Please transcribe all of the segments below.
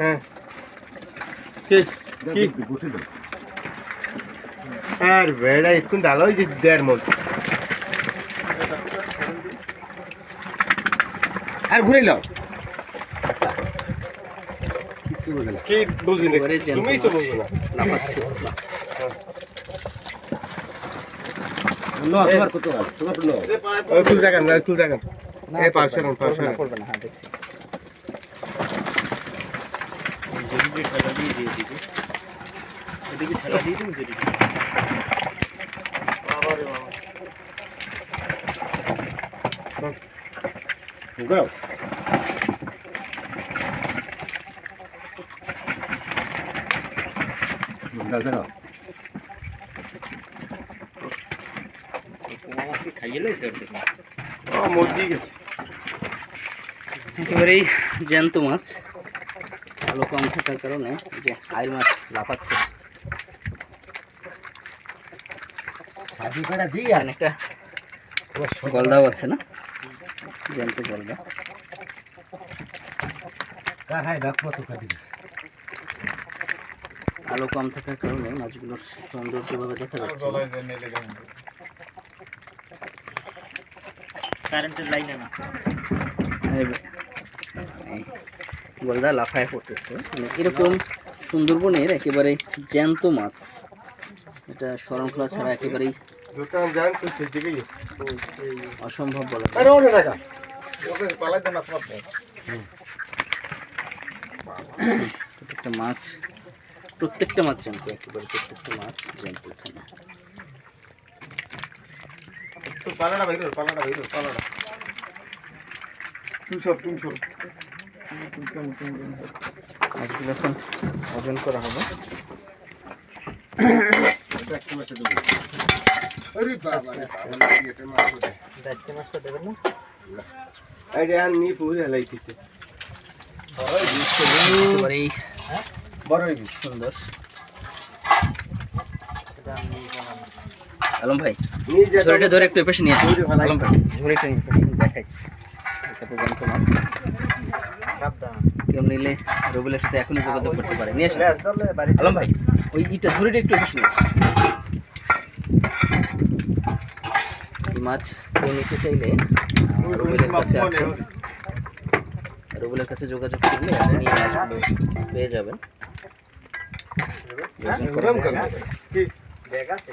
হ্যাঁ। কি? কি? বসে দাও আর বেড়া একটু ডালো যে দেড় মন আর ঘুরে লাও কিছু বলে না। কি বুঝি না এবারে জ্যান্ত তুমি তো বুঝো না। লাফাচ্ছে নো তোমার কত তোমার নো। ওই কুল জাগান না কুল জাগান এই করবে না হ্যাঁ দেখছি যদি ঠেলা দিয়ে দিয়ে দিবি এদিকে ঠেলা দিয়ে দিবি যদি গাও দাও দাও মাছকে খাইয়ে একেবারেই জ্যান্ত মাছ। আলো কম থাকার কারণে যে আইল মাছ লাফাচ্ছে। একটা গলদাও আছে না? জ্যান্ত গলদা। আলো কম থাকার কারণে মাছগুলোর সৌন্দর্যভাবে দেখা যাচ্ছে। কারেন্টের লাইনে না। গলদা লাফায় পড়তেছে। মানে এরকম সুন্দরবনের একেবারে জ্যান্ত মাছ। এটা শরণখোলা ছাড়া একেবারেই অসম্ভব বলা প্রত্যেকটা মাছ প্রত্যেকটা মাছ জ্যান্ত একেবারে প্রত্যেকটা মাছ জ্যান্ত এখানে। তো পালাটা বাইরে পালাটা বাইরে পালাটা। তুই সব তুমি সব মাছগুলো এখন ওজন করা হবে। দায়িত্ব মাছটা দেবেন না? পুরি হেলাইতেছে বড় সুন্দর। আলম ভাই ঝুড়িটা ধরে একটু এপাশে নিয়ে। ঝুড়িটা নিয়ে দেখাই। এটা তো মাছ কেউ নিলে রবিলের সাথে এখনই যোগাযোগ করতে পারে। নিয়ে আলম ভাই ওই ইটা ঝুড়িটা একটু নিয়ে এই মাছ কেউ নিতে চাইলে রবিলের কাছে আছে। রবিলের কাছে যোগাযোগ করলে আপনি এই মাছগুলো পেয়ে যাবেন। আছে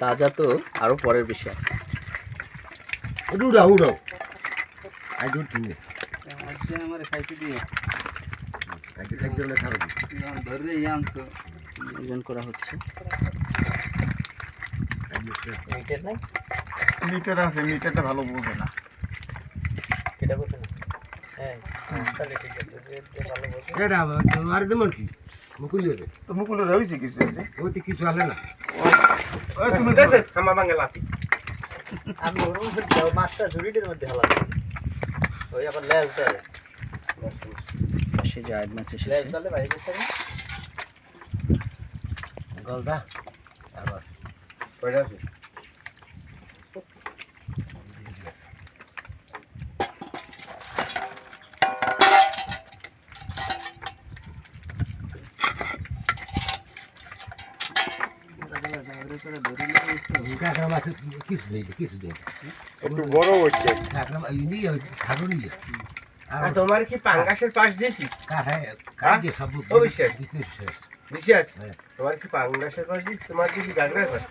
তাজা তো আরও পরের বিষয়। উড়া উড়াও আই ডোন্ট থিঙ্ক আমার খাইতে ডোন্ট থিঙ্ক এটা খারাপ ধরে আনছো ওজন করা হচ্ছে। মিটার নাই? মিটার আছে মিটারটা ভালো বোঝে না। কেটে বসে না? হ্যাঁ তাহলে ঠিক আছে যে ভালো বসে এটা আর দেমন কি? মুকুলি রে তো মুকুল রইছে কিছু তো কিছু হলে না। তুমি বাঙ্গা আমি ওর মধ্যে মাছটা ঝুড়িটির মধ্যে হালা ওই আবার যে আট মাছ এসেছে গলদা আবার কয়টা আছে কাঁকড়া মাছ কিছু দেই কিছু দেই একটু বড় হচ্ছে। কাঁকড়া মাছ নিয়ে ঠাকুর নিয়ে আর তোমার কি পাঙ্গাসের পাশ দিয়েছি? কাঁঠায় কাঁটে সব অবশ্যই। বিশ্বাস হ্যাঁ। তোমার কি পাঙ্গাসের পাশ দিয়েছি? তোমার কি পাশ।